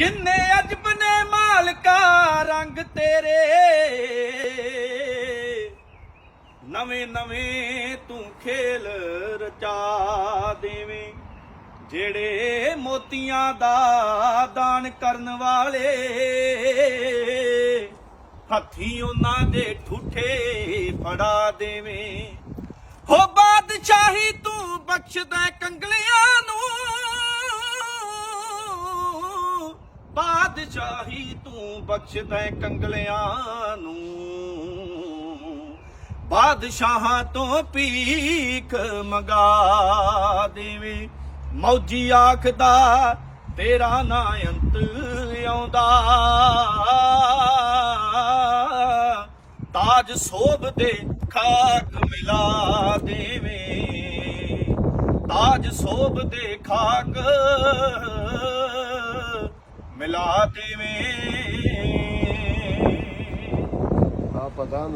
ਕਿੰਨੇ ਅਜਬ ਨੇ ਮਾਲਕਾ ਰੰਗ ਤੇਰੇ। ਨਵੇਂ ਨਵੇਂ ਤੂੰ ਖੇਲ ਰਚਾ ਦੇਵੇਂ, ਜਿਹੜੇ ਮੋਤੀਆਂ ਦਾ ਦਾਨ ਕਰਨ ਵਾਲੇ। ਹੱਥੀ ਉਹਨਾਂ ਦੇ ਠੂਠੇ ਫੜਾ ਦੇਵੇਂ। ਹੋ ਬਾਦਸ਼ਾਹ ਬਾਦਸ਼ਾਹੀ ਤੂੰ ਬਖਸ਼ਦਾ ਕੰਗਲਿਆਂ ਨੂੰ। ਬਾਦਸ਼ਾਹਾਂ ਤੋਂ ਪੀਖ ਮੰਗਾ ਦੇਵੇਂ। ਮੌਜੀ ਆਖਦਾ, ਤੇਰਾ ਨਾਂ ਅੰਤ ਆਉਂਦਾ ਤਾਜ ਸੋਭ ਦੇ ਖਾਕ ਮਿਲਾ ਦੇਵੇਂ। ਤਾਜ ਸੋਭ ਦੇ ਖਾਕ ਮਿਲਾ ਦੇਵੇਂ ਆ ਪਤਾ